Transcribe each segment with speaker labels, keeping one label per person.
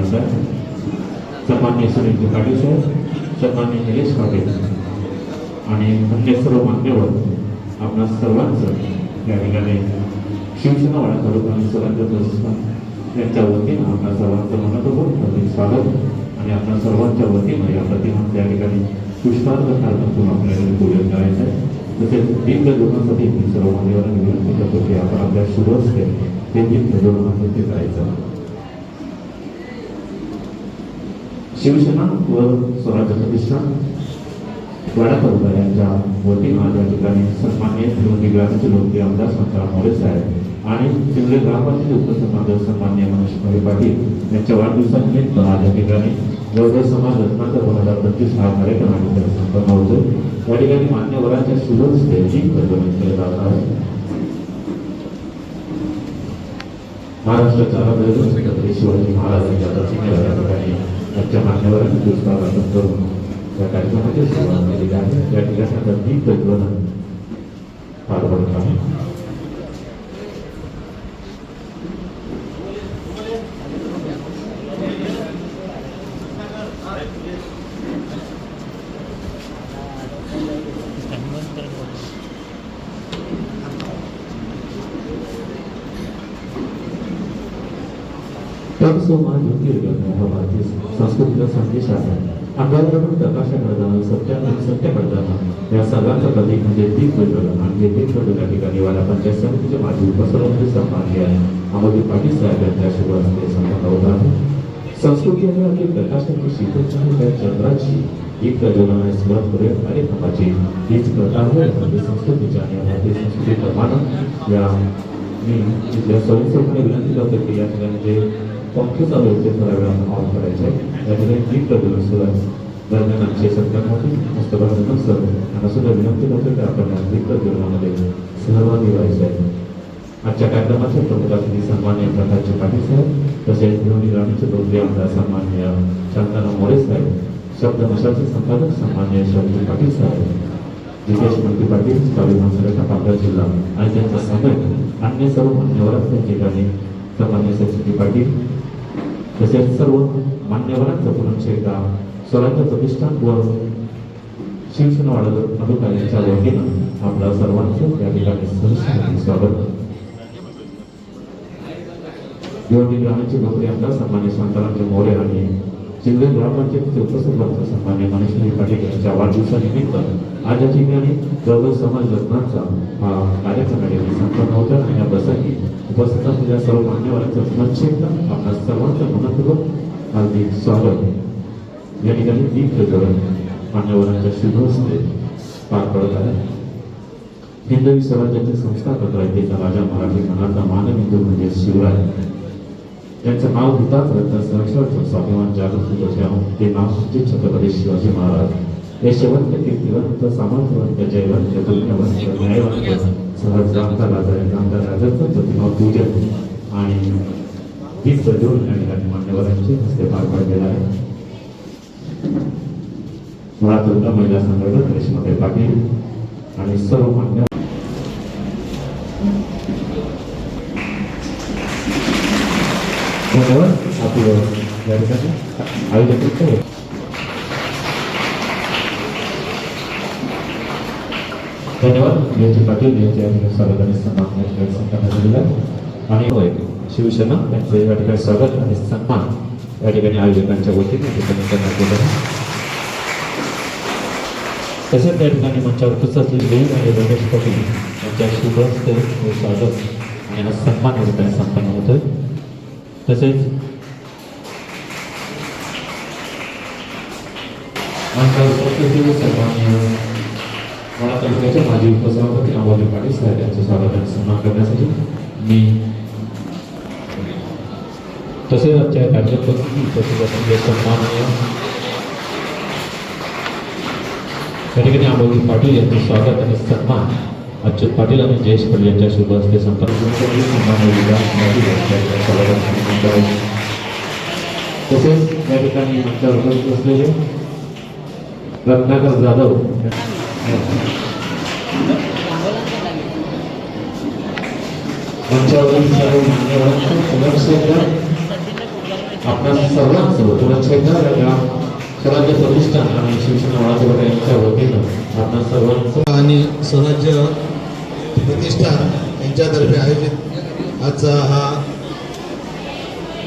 Speaker 1: Maharaj sir. सन्मान्य Sunil Patil sir सन्मान्य निलेश पाटील आणि अन्य सर्व मान्यवर आपणा सर्वांचं या ठिकाणी शिवसेना वाडा तालुका आणि स्वराज्य प्रशासन यांच्या वतीनं आपल्या सर्वांचं मनपूर्वक हार्दिक स्वागत आणि आपल्या सर्वांच्या वतीनं या प्रतिमांचं या ठिकाणी पुष्पार्थ कार्यक्रम आपल्याकडे पूजन करायचं आहे. तसेच दीप प्रज्वलनासाठी मी सर्व मान्यवरांना विनंती करतो की आपण आपल्या शुभ असते ते दीप प्रज्वलनासाठी करायचं शिवसेना व स्वराज्य प्रतिष्ठान. वाडा यांच्या वतीनं आज या ठिकाणी सन्मान्य निवडणूक ग्रामाचे लोकप्रिय आमदार संतराम मोरे साहेब आणि शिंदे ग्रामपंचायत उपसरपंच सन्मान्य मनोज पाटील यांच्या वाढदिवसानिमित्त आज या ठिकाणी जवळजवळ समाज रत्नाचा दोन हजार पंचवीस हा कार्यक्रम आणि ठिकाणी संपन्न होतो. या ठिकाणी मान्यवरांच्या शुभ हस्ते दीप प्रज्वलन केले जात आहे महाराष्ट्राच्या आराध्य छत्रपती शिवाजी महाराज यांच्या प्रतिमेला या ठिकाणी आजच्या मान्यवरांनी पुष्पार्पण करून या कार्यक्रमाची सुरुवात केलेली आहे. या ठिकाणी आता दीप प्रज्वलन पार पडत आहे. तत्सोमा ज्योतिर्गम हा भारतीय संस्कृतीचा संदेश आहे अंगावरून प्रकाशाकडे जाणं सत्याने सत्य करताना या सगळ्यांचं प्रतीक म्हणजे दीप प्रज्वलन आणि हे दीप या ठिकाणी वाला पंचायत समितीचे माजी उपसभापती सन्माननीय अमोदी पाटील साहेब यांच्या शुभ हस्ते संपन्न होत आहे संस्कृती आणि आपली प्रकाशाची शीतलची त्या चंद्राची दीप प्रजनन स्मरण करेल आणि कार्यक्रमाची हीच प्रथा आहे म्हणजे संस्कृतीच्या आणि भारतीय संस्कृती प्रमाण या मी इथल्या स्वयंसेवकाने विनंती करतो की या ठिकाणी जे पंखे चालू आहेत ते थोड्या वेळानं ऑफ करायचे आहे या ठिकाणी दीप दरम्यान आमचे सत्कारमध्ये हस्तभाग सर यांना सुद्धा विनंती करतो की आपण या दीप प्रज्वलनामध्ये सहभागी व्हायचं आहे आजच्या कार्यक्रमाचे प्रमुख अतिथी सन्मान्य प्रकाशचे पाटील साहेब तसेच निवडणूक ग्रामीणचे लोकप्रिय आमदार सन्मान्य शांताराम मोरे साहेब शब्द नशाचे संपादक सन्मान्य शब्द पाटील साहेब जितेश मंत्री पाटील स्वाभिमान संघटना पालघर जिल्हा आणि त्यांचा समेत अन्य सर्व मान्यवरांच्या ठिकाणी सन्मान्य सचिन पाटील तसेच सर्व मान्यवरांचं पुनश्च एकदा स्वराज्य प्रतिष्ठान व शिक्षण वाढत तालुका वतीनं आपल्या सर्वांचं या ठिकाणी सहर्ष स्वागत. निवडणूक ग्रामीणचे लोकप्रिय आमदार सन्मान्य शांतारामजी मोरे आणि जिल्हा ग्रामपंचायतीचे उपसरपंच सन्मान्य मनीषभाई पाटील यांच्या वाढदिवसानिमित्त आज या ठिकाणी जवळ समाज रत्नाचा हा कार्यक्रम या संपन्न होता आणि या प्रसंगी उपस्थित असलेल्या सर्व मान्यवरांचं पुनश्च आपल्या सर्वांचं मनपूर्वक अगदी स्वागत या ठिकाणी दीप प्रज्वलन मान्यवरांच्या शुभहस्ते पार पडत आहे हिंदवी स्वराज्याचे संस्थापक रायतेचा राजा मराठी मनाचा मानबिंदू म्हणजे शिवराय त्यांचं नाव घेताच संरक्षण स्वाभिमान जागृत होते ते नाव म्हणजे छत्रपती शिवाजी महाराज यशवंत कीर्तिवंत सामंतवंत जयवंत दुर्गवंत न्यायवंत सहज जामता राजा जामता राजाचं प्रतिमा पूजन आणि दीप प्रज्वलन या ठिकाणी मान्यवरांचे हस्ते पार पडलेला आहे मला दुर्गा महिला संघटना रेशमाताई पाटील आणि सर्व मान्य धन्यवाद आपलं धन्यवाद. यांचे पाटील यांचे स्वागत आणि सन्मान या ठिकाणी आणि होय, शिवसेना यांचे या ठिकाणी स्वागत आणि सन्मान या ठिकाणी आयोजकांच्या वतीने या ठिकाणी करण्यात आहे. तसेच त्या ठिकाणी मंचावर आणि रमेश पाटील यांच्या शुभ हस्ते स्वागत आणि हा सन्मान या ठिकाणी संपन्न होतोय. तसेच आमच्या उपस्थित असलेले सन्माननीय मला तालुक्याच्या माजी उपसभापती अमोल पाटील साहेब यांचं स्वागत आणि सन्मान करण्यासाठी. मी तसेच आमच्या कार्यक्रमात उपस्थित असलेले सन्माननीय त्या ठिकाणी अमोल पाटील यांचं स्वागत आणि सन्मान अच्युत पाटील आणि जयेश पाटील यांच्या शुभ हस्ते संपर्क तसेच या ठिकाणी आमच्या उपस्थित असलेले रत्नाकर जाधव. मंचावरील सर्व मान्यवरांचे पुनर्सोबत आपल्या सर्वांचं पुनर्क्षेत्र या स्वराज्य प्रतिष्ठान आणि शिवसेना वडाचे यांच्या वतीनं आपल्या सर्वांचं
Speaker 2: आणि स्वराज्य प्रतिष्ठान यांच्यातर्फे आयोजित. आजचा हा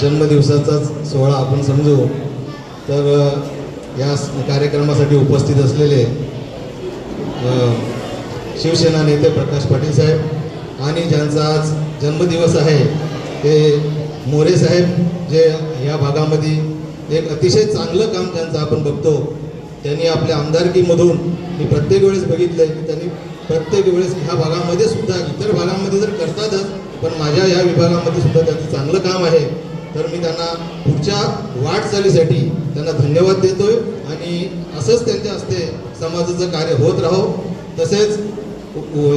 Speaker 2: जन्मदिवसाचाच सोहळा आपण समजू. तर या कार्यक्रमासाठी उपस्थित असलेले शिवसेना नेते प्रकाश पाटील साहेब आणि ज्यांचा आज जन्मदिवस आहे ते मोरे साहेब जे या भागामध्ये एक अतिशय चांगलं काम त्यांचं आपण बघतो त्यांनी आपल्या आमदारकीमधून मी प्रत्येक वेळेस बघितलं आहे की त्यांनी प्रत्येक वेळेस ह्या भागामध्ये सुद्धा इतर भागामध्ये जर करतातच पण माझ्या या विभागामध्ये सुद्धा त्याचं चांगलं काम आहे. तर मी त्यांना पुढच्या वाटचालीसाठी त्यांना धन्यवाद देतोय आणि असंच त्यांच्या हस्ते समाजाचं कार्य होत राहो. तसेच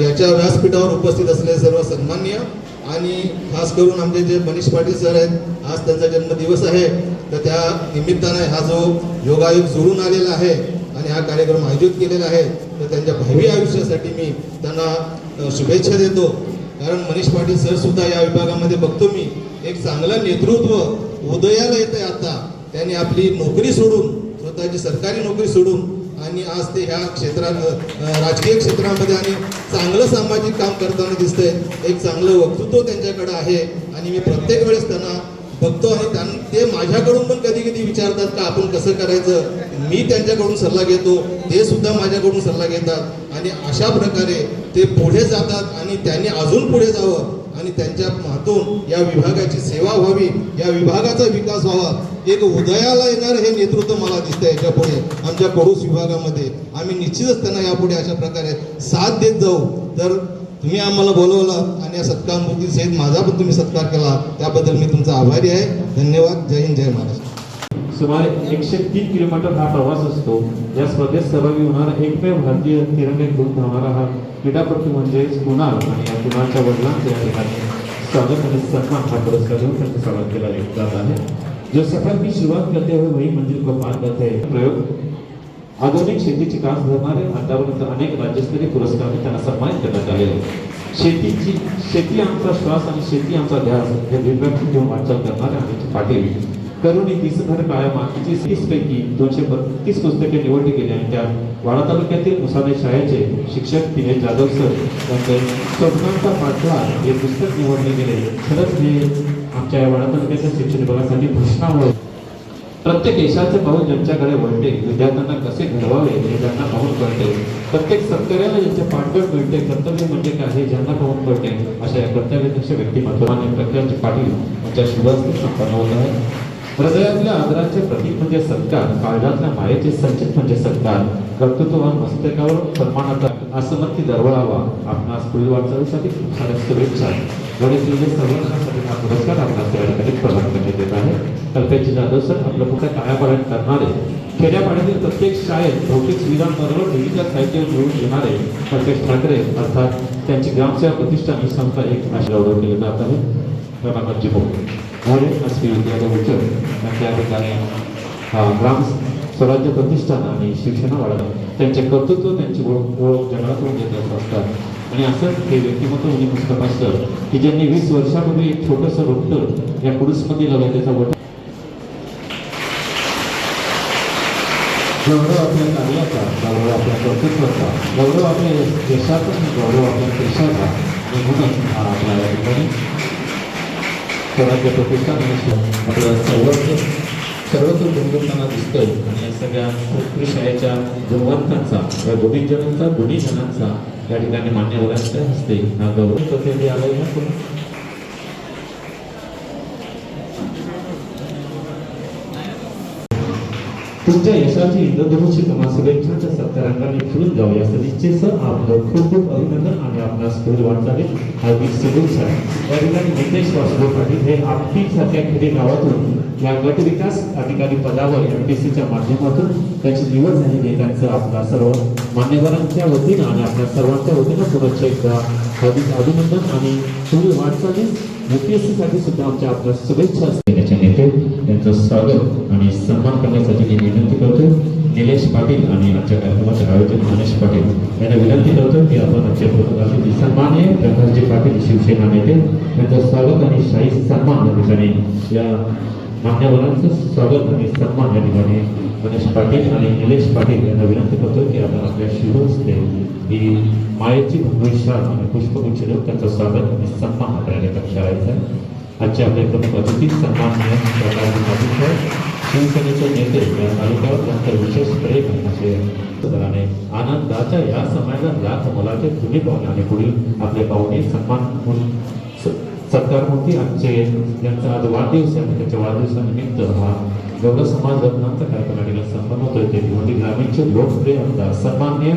Speaker 2: याच्या व्यासपीठावर उपस्थित असलेले सर्व सन्मान्य आणि खास करून आमचे जे मनीष पाटील सर आहेत आज त्यांचा जन्मदिवस आहे. तर त्या निमित्तानं हा जो योगायोग जुळून आलेला आहे आणि हा कार्यक्रम आयोजित केलेला आहे तर त्यांच्या भावी आयुष्यासाठी मी त्यांना शुभेच्छा देतो. कारण मनीष पाटील सर सुद्धा या विभागामध्ये बघतो मी. एक चांगलं नेतृत्व उदयाला येत आहे आता. त्यांनी आपली नोकरी सोडून स्वतःची सरकारी नोकरी सोडून आणि आज ते ह्या क्षेत्रात राजकीय क्षेत्रामध्ये आणि चांगलं सामाजिक काम करताना दिसतंय. एक चांगलं वक्तृत्व त्यांच्याकडे आहे आणि मी प्रत्येक वेळेस त्यांना बघतो आणि त्यां ते माझ्याकडून पण कधी कधी विचारतात का आपण कसं करायचं? मी त्यांच्याकडून सल्ला घेतो ते सुद्धा माझ्याकडून सल्ला घेतात. आणि अशा प्रकारे ते पुढे जातात आणि त्यांनी अजून पुढे जावं आणि त्यांच्या हातून या विभागाची सेवा व्हावी. या विभागाचा विकास व्हावा. एक उदयाला येणार हे नेतृत्व मला दिसतं याच्यापुढे आमच्या पडूस विभागामध्ये. आम्ही निश्चितच त्यांना यापुढे अशा प्रकारे साथ देत जाऊ. तर तुम्ही आम्हाला बोलवलं आणि या सत्कारमूर्ती सहित माझा पण तुम्ही सत्कार केला त्याबद्दल मी तुमचा आभारी आहे. धन्यवाद. जय हिंद जय महाराष्ट्र.
Speaker 1: सुमारे एकशे तीन किलोमीटर हा प्रवास असतो. या स्पर्धेत सहभागी होणारा एकमेव भारतीय तिरंगे घेऊन धावणारा हा क्रीडापटू म्हणजे कुणाल आणि या कुणालच्या वडिलांच्या या ठिकाणी स्वागत आणि सन्मान हा पुरस्कार देऊन त्यांचं स्वागत केला जात आहे. जो सफर की शुरुआत करते हुए वही मंजिल को पार करते हैं प्रयोग. आधुनिक शेतीची कास धरणारे आतापर्यंत अनेक राज्यस्तरीय पुरस्कारांनी त्यांना सन्मानित करण्यात आलेले शेतीची शेती आमचा श्वास आणि शेती आमचा ध्यास हे दिव्यांग घेऊन वाटचाल करणारे अमित पाटील. करुणी तीस काळ्या मातीची तीस पैकी दोनशे बत्तीस पुस्तके निवडली गेली आणि त्यात वाडा तालुक्यातील मुसाने शाळेचे शिक्षक दिनेश जाधव सर यांचे स्वप्नांचा पाठला हे पुस्तक निवडले गेले. खरंच हे आमच्या या वाडा तालुक्याच्या शिक्षण विभागासाठी घोषणा होय. प्रत्येक यशाचे पाहून ज्यांच्याकडे वळते विद्यार्थ्यांना कसे घडवावे हे ज्यांना पाहून कळते. प्रत्येक सत्कर्याला ज्यांचे पाठबळ मिळते कर्तव्य म्हणजे काय हे ज्यांना पाहून कळते. अशा या कर्तव्यदक्ष व्यक्तिमत्वाने प्रख्यात पाटील यांच्या शुभास्ती संपन्न होत आहे. हृदयातल्या आदराचे प्रतीक म्हणजे सत्कार काळजातल्या मायेचे संचित म्हणजे सत्कार. कर्तृत्ववान मस्तकावर सन्मानाचा असमर्थी दरवळावा. आपणास पुढील वाटचालीसाठी खूप साऱ्या शुभेच्छा. गणेश सर्वांसाठी हा पुरस्कार आपल्याला त्या ठिकाणी प्रदान करण्यात येत आहे. कल्पेची जाधव सर आपलं कुठे कायापालट करणारे खेड्यापाड्यातील प्रत्येक शाळेत भौतिक सुविधांबरोबर विविध साहित्य मिळवून घेणारे कल्पेश ठाकरे अर्थात त्यांची ग्रामसेवा प्रतिष्ठान ही संस्था एक भाषा गौरव जात आहे. रमाकांतजी भोग मोरे विद्यालय उच्च त्या ठिकाणी ग्राम स्वराज्य प्रतिष्ठान आणि शिक्षण वाढवणं त्यांचे कर्तृत्व त्यांची ओळख ओळख जगातून घेत असतात. आणि असंच हे व्यक्तिमत्व म्हणजे मुस्तफा सर की ज्यांनी वीस वर्षापूर्वी एक छोटंसं रोपटं या कुडूसमध्ये लावलं त्याचा वट गौरव आपल्या कार्याचा गौरव आपल्या कर्तृत्वाचा गौरव आपल्या यशाचा गौरव आपल्या देशाचा आणि म्हणून हा आपल्या या ठिकाणी स्वराज्य प्रतिष्ठान आपलं सर्वत्र सर्वत्र गुणगुणताना दिसतोय. आणि या सगळ्या उत्कृष्ट शाळेच्या गुणवंतांचा या गोविंदजनांचा दोन्ही जणांचा या ठिकाणी मान्यवरांच्या हस्ते हा गौरव प्रतिनिधी आलाय ना कोण? तुमच्या यशाची इंद्रधनुष्य तुम्हा शुभेच्छांच्या सत्कारांनी फुलून जाऊ या सदिच्छेचं आपलं खूप खूप अभिनंदन आणि आपणास पुढे वाटचाली हार्दिक शुभेच्छा या ठिकाणी नितेश वासुदेव पाटील हे आपटी सारख्या खेडे गावातून या गट विकास अधिकारी पदावर एम टी सीच्या माध्यमातून त्यांची निवड झालेली आहे त्यांचं आपल्या सर्व मान्यवरांच्या वतीनं आणि आपल्या सर्वांच्या वतीनं पुनश्च एकदा हार्दिक अभिनंदन आणि पुढील वाटचाली साठी सुद्धा आमच्या आपल्या शुभेच्छा असतील नेते त्यांचं स्वागत आणि सन्मान करण्यासाठी मी विनंती करतो निलेश पाटील आणि आजच्या कार्यक्रमाचे आयोजक मनेश पाटील यांना विनंती करतो की आपण आजच्या प्रोग्रामचे सन्मान्य प्रकाशजी पाटील शिवसेना नेते त्यांचं स्वागत आणि शाही सन्मान या ठिकाणी या मान्यवरांचं स्वागत आणि सन्मान या ठिकाणी गणेश पाटील आणि निलेश पाटील यांना विनंती करतो की आपण आपल्या शिवस्ते ही मायेची भविष्यात आणि पुष्पगुच्छ देऊन त्यांचं स्वागत आणि सन्मान आपल्याला करायचा आहे. आजचे आपले प्रमुख अतिथी सन्माननीय प्रकाश पाटील शिवसेनेचे नेते या तालुक्यावर त्यांचं विशेष प्रेम असे दराने आनंदाच्या या समाजात याच मुलाचे तुम्ही पाहुणे आणि पुढील आपले पाहुणे सन्मान म्हणून स- सत्कार मूर्ती आजचे यांचा आज वाढदिवस आहे. त्याच्या वाढदिवसानिमित्त हा गौरव समाज रत्नांचा कार्यक्रम या ठिकाणी संपन्न होतोय ते भिवंडी ग्रामीणचे लोकप्रिय आमदार सन्माननीय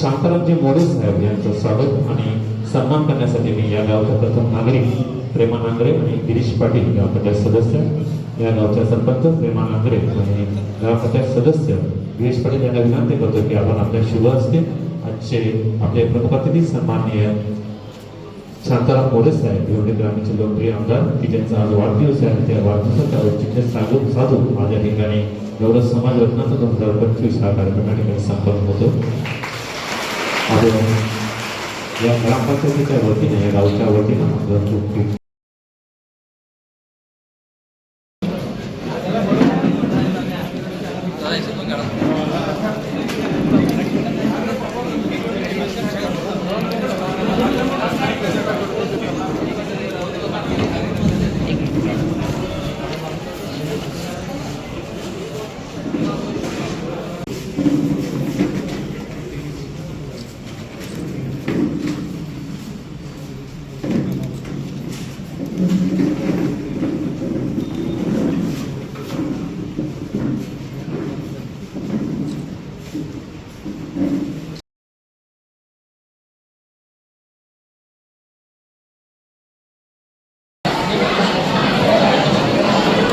Speaker 1: शांतारामजी मोरे साहेब यांचं स्वागत आणि सन्मान करण्यासाठी मी या गावचा प्रथम नागरिक प्रेमा नांगरे आणि गिरीश पाटील ग्रामपंचायत सदस्य. या गावच्या सरपंच प्रेमा नांगरे आणि ग्रामपंचायत सदस्य गिरीश पाटील यांना विनंती करतो की आपण आपल्या शुभ असतील आजचे आपले प्रमुख अतिथी सन्माननीय शांताराम मोरे साहेब भिवंडी ग्रामीणचे लोकप्रिय आमदार की ज्यांचा आज वाढदिवस आहे आणि त्या वाढदिवसाच्या औचित्य साधून साधून माझ्या ठिकाणी गौरव समाज रत्नाचा दोन हजार पंचवीस हा कार्यक्रम या ठिकाणी संपन्न होतो. आणि या ग्रामपंचायतीच्या वतीने या गावच्या वतीनं आपलं खूप खूप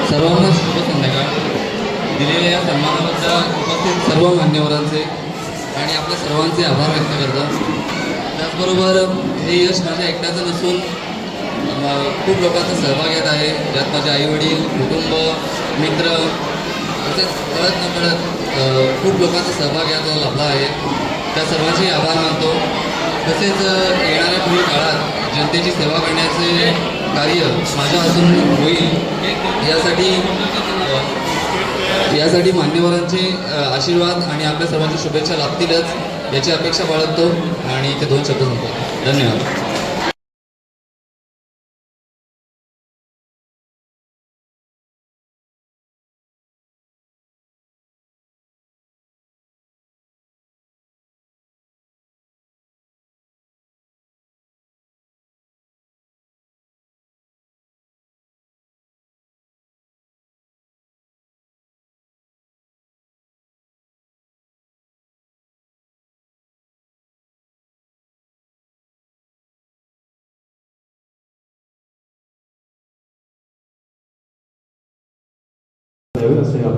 Speaker 3: सर्वांना शुभ संध्याकाळ दिलेल्या या सन्मानाबद्दल उपस्थित सर्व मान्यवरांचे आणि आपल्या सर्वांचे आभार व्यक्त करतो त्याचबरोबर हे यश माझ्या एकट्याचं नसून अं, खूप लोकांचा सहभाग येत आहे ज्यात माझे आईवडील कुटुंब मित्र तसेच कळत न कळत खूप लोकांचा सहभाग याचा लाभला आहे. त्या सर्वांचे आभार मानतो. तसेच येणाऱ्या पुढील काळात जनतेची सेवा करण्याचे कार्य माझ्या हातून होईल यासाठी यासाठी मान्यवरांचे आशीर्वाद आणि आपल्या सर्वांच्या शुभेच्छा लाभतीलच याची अपेक्षा बाळगतो आणि ते दोन शब्द संपतो धन्यवाद.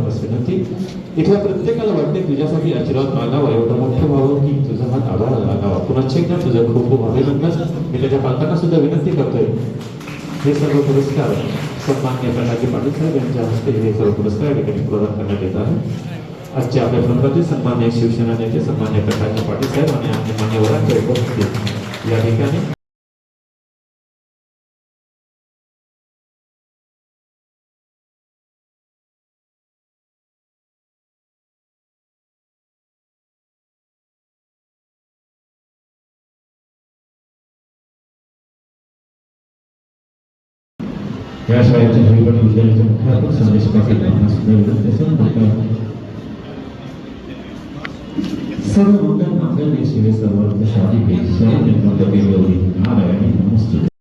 Speaker 1: द्यावे विनंती. इथल्या प्रत्येकाला वाटते तुझ्यासाठी आशीर्वाद मागावा एवढा मोठं व्हावं की तुझा हात आभार लागावा. पुन्हा एकदा तुझं खूप खूप अभिनंदन. मी त्याच्या पालकांना सुद्धा विनंती करतोय. हे सर्व पुरस्कार सन्मान्य प्रणाजी पाटील साहेब यांच्या हस्ते हे सर्व पुरस्कार या ठिकाणी प्रदान करण्यात येत आहे आजच्या आपल्या प्रमुखातील सन्मान्य शिवसेना नेते सन्मान्य प्रकाश पाटील साहेब आणि अन्य मान्यवरांच्या उपस्थितीत या ठिकाणी या शाळेच्या हरिपाठ विद्यालयाचे मुख्याध्यापक संदेश पाटील यांना सुद्धा विनंती असेल सर्व मंगल मांगल्य शिवे सर्वार्थ साधिके शरण्य त्र्यंबके गौरी नारायणी नमस्ते